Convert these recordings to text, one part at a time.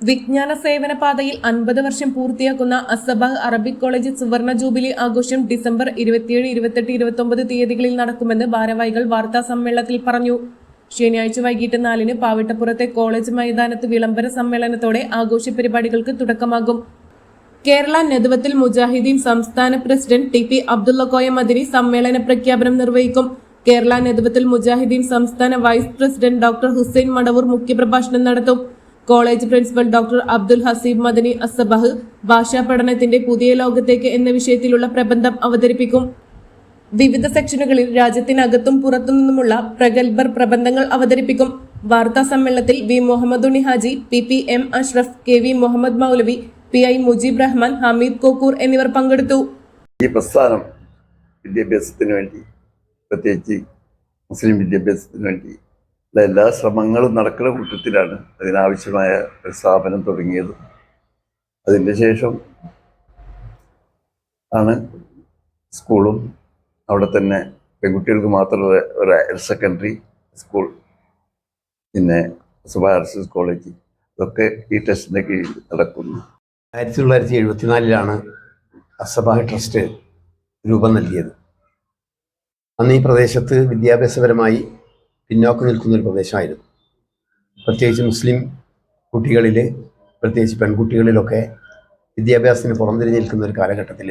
വിജ്ഞാന സേവന പാതയിൽ അൻപത് വർഷം പൂർത്തിയാക്കുന്ന അസബാഹ് അറബിക് കോളേജ് സുവർണ ജൂബിലി ആഘോഷം ഡിസംബർ ഇരുപത്തിയേഴ് ഇരുപത്തെട്ട് ഇരുപത്തൊമ്പത് തീയതികളിൽ നടക്കുമെന്ന് ഭാരവാഹികൾ വാർത്താ സമ്മേളനത്തിൽ പറഞ്ഞു. ശനിയാഴ്ച വൈകിട്ട് നാലിന് പാവിട്ടപ്പുറത്തെ കോളേജ് മൈതാനത്ത് വിളംബര സമ്മേളനത്തോടെ ആഘോഷ പരിപാടികൾക്ക് തുടക്കമാകും. കേരള നെതുവത്തിൽ മുജാഹിദ്ദീൻ സംസ്ഥാന president T P Abdulla Koya Madani സമ്മേളന പ്രഖ്യാപനം നിർവഹിക്കും. കേരള നെതുവത്തിൽ മുജാഹിദ്ദീൻ സംസ്ഥാന vice president doctor Hussain Madavoor മുഖ്യപ്രഭാഷണം നടത്തും. College principal doctor Abdul Haseeb Madani Asabah ഭാഷാ പഠനത്തിന്റെ പുതിയ ലോകത്തേക്ക് എന്ന വിഷയത്തിലുള്ള പ്രബന്ധം അവതരിപ്പിക്കും. വിവിധ സെക്ഷനുകളിൽ രാജ്യത്തിനകത്തും പുറത്തു നിന്നുമുള്ള പ്രഗത്ഭർ പ്രബന്ധങ്ങൾ അവതരിപ്പിക്കും. വാർത്താ സമ്മേളനത്തിൽ V Muhammad Unni Haji P P M Ashraf K V Muhammad Moulavi P I Mujeeb Rahman Hameed Kokkur എന്നിവർ പങ്കെടുത്തു. ഈ പ്രസ്ഥാനം വിദ്യാഭ്യാസത്തിന് വേണ്ടി പ്രത്യേകിച്ച് മുസ്ലിം വിദ്യാഭ്യാസത്തിന് വേണ്ടി എല്ലാ ശ്രമങ്ങളും നടക്കുന്ന കൂട്ടത്തിലാണ് അതിനാവശ്യമായ ഒരു സ്ഥാപനം തുടങ്ങിയത്. അതിന്റെ ശേഷം ആണ് സ്കൂളും അവിടെ തന്നെ പെൺകുട്ടികൾക്ക് മാത്രമുള്ള ഒരു ഹയർ സെക്കൻഡറി സ്കൂൾ പിന്നെ ആർട്സ് കോളേജ് ഇതൊക്കെ ഈ ടെസ്റ്റിന്റെ കീഴിൽ നടക്കുന്നു. ആയിരത്തി തൊള്ളായിരത്തി എഴുപത്തിനാലിലാണ് അസബാഹ് ട്രസ്റ്റ് രൂപം നൽകിയത്. അന്ന് ഈ പ്രദേശത്ത് വിദ്യാഭ്യാസപരമായി പിന്നോക്കം നിൽക്കുന്ന ഒരു പ്രദേശമായിരുന്നു. പ്രത്യേകിച്ച് മുസ്ലിം കുട്ടികളിൽ പ്രത്യേകിച്ച് പെൺകുട്ടികളിലൊക്കെ വിദ്യാഭ്യാസത്തിന് പുറംതിരിഞ്ഞ് നിൽക്കുന്ന ഒരു കാലഘട്ടത്തിൽ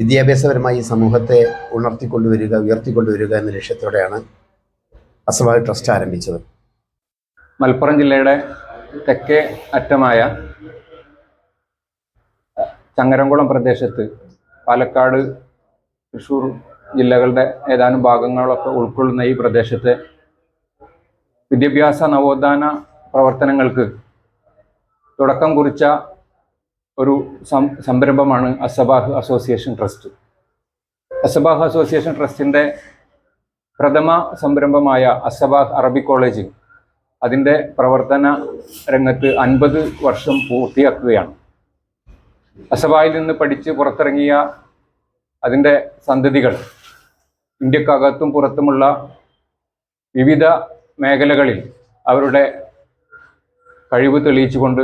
വിദ്യാഭ്യാസപരമായി സമൂഹത്തെ ഉണർത്തിക്കൊണ്ടുവരിക ഉയർത്തിക്കൊണ്ടുവരിക എന്ന ലക്ഷ്യത്തോടെയാണ് അസബാഹ് ട്രസ്റ്റ് ആരംഭിച്ചത്. മലപ്പുറം ജില്ലയുടെ തെക്കേ അറ്റമായ ചങ്ങരംകുളം പ്രദേശത്ത് പാലക്കാട് തൃശ്ശൂർ ജില്ലകളുടെ ഏതാനും ഭാഗങ്ങളൊക്കെ ഉൾക്കൊള്ളുന്ന ഈ പ്രദേശത്തെ വിദ്യാഭ്യാസ നവോത്ഥാന പ്രവർത്തനങ്ങൾക്ക് തുടക്കം കുറിച്ച ഒരു സംരംഭമാണ് Asabah association trust. Asabah association ട്രസ്റ്റിന്റെ പ്രഥമ സംരംഭമായ അസബാഹ് അറബി കോളേജ് അതിന്റെ പ്രവർത്തന രംഗത്ത് അൻപത് വർഷം പൂർത്തിയാക്കുകയാണ്. അസബായിൽ നിന്ന് പഠിച്ച് പുറത്തിറങ്ങിയ അതിന്റെ സന്തതികൾ ഇന്ത്യക്കകത്തും പുറത്തുമുള്ള വിവിധ മേഖലകളിൽ അവരുടെ കഴിവ് തെളിയിച്ചുകൊണ്ട്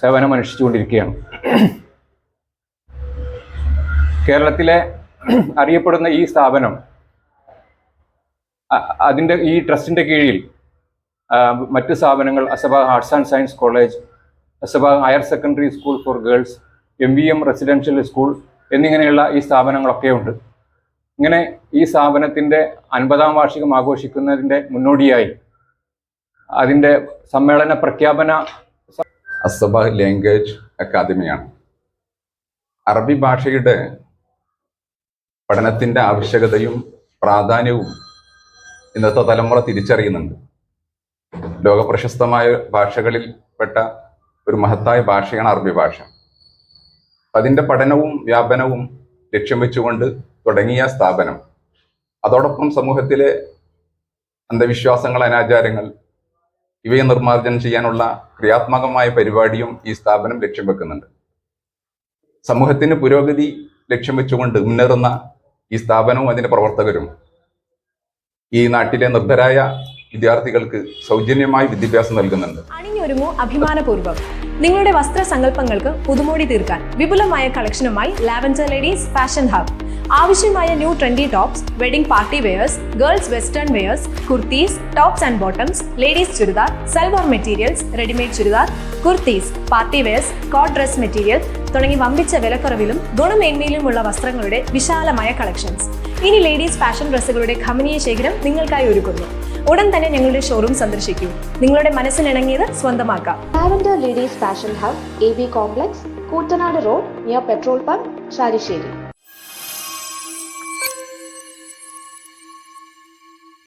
സേവനമനുഷ്ഠിച്ചുകൊണ്ടിരിക്കുകയാണ്. കേരളത്തിലെ അറിയപ്പെടുന്ന ഈ സ്ഥാപനം അതിന്റെ ഈ ട്രസ്റ്റിന്റെ കീഴിൽ മറ്റ് സ്ഥാപനങ്ങൾ Asaba arts and science college Asaba higher secondary school for girls M V M residential school എന്നിങ്ങനെയുള്ള ഈ സ്ഥാപനങ്ങളൊക്കെ ഉണ്ട് ഇങ്ങനെ ഈ സ്ഥാപനത്തിന്റെ അൻപതാം വാർഷികം ആഘോഷിക്കുന്നതിന്റെ മുന്നോടിയായി അതിന്റെ സമ്മേളന പ്രഖ്യാപന അസബ ലാംഗ്വേജ് അക്കാദമിയാണ്. അറബി ഭാഷയുടെ പഠനത്തിന്റെ ആവശ്യകതയും പ്രാധാന്യവും ഇന്നത്തെ തലമുറ തിരിച്ചറിയുന്നുണ്ട്. ലോകപ്രശസ്തമായ ഭാഷകളിൽ പെട്ട ഒരു മഹത്തായ ഭാഷയാണ് അറബി ഭാഷ. അതിന്റെ പഠനവും വ്യാപനവും ലക്ഷ്യം വെച്ചുകൊണ്ട് തുടങ്ങിയ സ്ഥാപനം. അതോടൊപ്പം സമൂഹത്തിലെ അന്ധവിശ്വാസങ്ങൾ അനാചാരങ്ങൾ ഇവയെ നിർമ്മാർജനം ചെയ്യാനുള്ള ക്രിയാത്മകമായ പരിപാടിയും ഈ സ്ഥാപനം ലക്ഷ്യം വെക്കുന്നുണ്ട്. സമൂഹത്തിന് പുരോഗതി ലക്ഷ്യം വെച്ചുകൊണ്ട് മുന്നേറുന്ന ഈ സ്ഥാപനവും അതിന്റെ പ്രവർത്തകരും ഈ നാട്ടിലെ നിർദ്ധരായ വിദ്യാർത്ഥികൾക്ക് സൗജന്യമായി വിദ്യാഭ്യാസം നൽകുന്നുണ്ട്. അണിഞ്ഞൊരുങ്ങൂ അഭിമാനപൂർവം. നിങ്ങളുടെ വസ്ത്ര സങ്കല്പങ്ങൾക്ക് പുതുമോടി തീർക്കാൻ വിപുലമായ കളക്ഷനുമായി ലാവൻഡർ ലേഡീസ് ഫാഷൻ ഹബ് ആവശ്യമായ new trendy tops wedding party wears girls western wears kurtis tops and bottoms ladies churidar salwar materials readymade churidar kurtis party wears coat dress material തുടങ്ങി വമ്പിച്ച വിലക്കുറവിലും ഗുണമേന്മയിലുമുള്ള വസ്ത്രങ്ങളുടെ വിശാലമായ കളക്ഷൻസ് ഇനി ലേഡീസ് ഫാഷൻ ഡ്രസ്സുകളുടെ ഖമനീയ ശേഖരം നിങ്ങൾക്കായി ഒരുക്കുന്നു. ഉടൻ തന്നെ ഞങ്ങളുടെ ഷോറൂം സന്ദർശിക്കൂ. നിങ്ങളുടെ മനസ്സിലിണങ്ങിയത് സ്വന്തമാക്കാം. Lavender ladies fashion hub A B complex Koottanad road near petrol pump Charissery